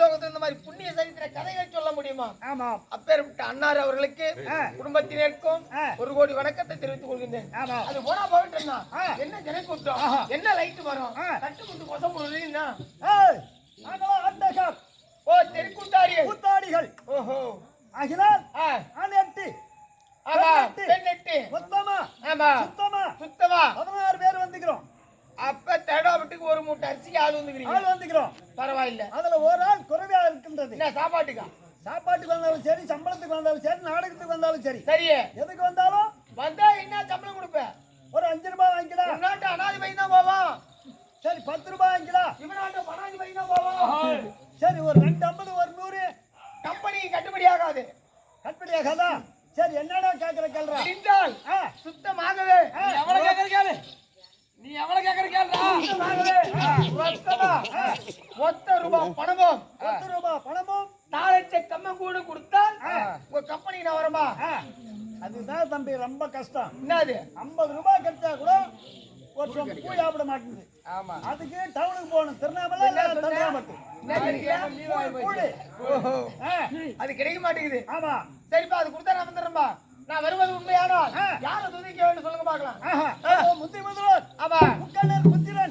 லோகத்துல இந்த மாதிரி புண்ணிய சரித்திர கதைகள் சொல்ல முடியுமா? ஆமாம் அப்பேற்பட்ட அன்னார் அவர்களுக்கு. குடும்பத்தினருக்கும். ஒரு கோடி வணக்கத்தை தெரிவித்துக் கொள்கின்றேன். ஆமாம் அது போனா போயிட்டு ஆ. என்ன ஜன கூட்டம். என்ன லைட் வரும்? ஆ. கட்டு குட்டு கொசம் போடுறீங்கன்னா ஓ தெருக்கூட்டாரியே கூத்தாடிகள். ஓஹோ. ஆ. அனெட்டு ஆமா. பெண்ணெட்டு. மொத்தமா ஆமா. சுத்தமா. சுத்தமா. பதினாறு பேர் வந்துக்கிறோம் ஆள் வந்துக்கிறீங்க. ஆள் வந்துக்கிறோம். பரவாயில்ல. அதுல ஒரு ஆள் குறைவா இருக்கின்றது. என்ன சாப்பாட்டுக்கா? சாப்பாட்டுக்கு வந்தாலும் சரி சம்பளத்துக்கு வந்தாலும் சரி நாடகத்துக்கு வந்தாலும் சரி. சரியே. எதுக்கு வந்தாலும் வந்தா என்ன சம்பளம் கொடுப்ப? ஒரு அஞ்சு ரூபாய் வாங்கிக்கடா ஒரு நாட்டு அனாதி பையன் தான் போவான். சரி பத்து ரூபாய் வாங்கிக்கடா இவனாட்டு பனாதி பையன் தான் போவான். சரி ஒரு ரெண்டு ஐம்பது ஒரு நூறு. கம்பெனிக்கு கட்டுப்படி ஆகாது. கட்டுப்படியாகாதா சரி என்னடா கேக்குற கேள்றா? சுத்தமாகவே மொத்த ரூபாய் பணமும். பத்து ரூபாய் பணமும். நாலட்ச கம்மங்கூடு கொடுத்தால் உங்க கம்பெனிக்கு நான் வரமா அதுதான் தம்பி ரொம்ப கஷ்டம். என்னது? ஐம்பது ரூபாய் கிடைச்சா கூட ஒரு சொம்பு பூ சாப்பிட மாட்டேங்குது. ஆமா. அதுக்கு டவுனுக்கு போகணும். ஆ, அது கிடைக்க மாட்டேங்குது. ஆமா. சரிப்பா அது கொடுத்தா நான் வந்துடுறேன்பா நான் வருவது உண்மையானால். யாரை துதிக்க வேண்டும் சொல்லுங்க பார்க்கலாம். முத்தி முதல்வர் ஆமா. முக்கண்ணன் புத்திரன்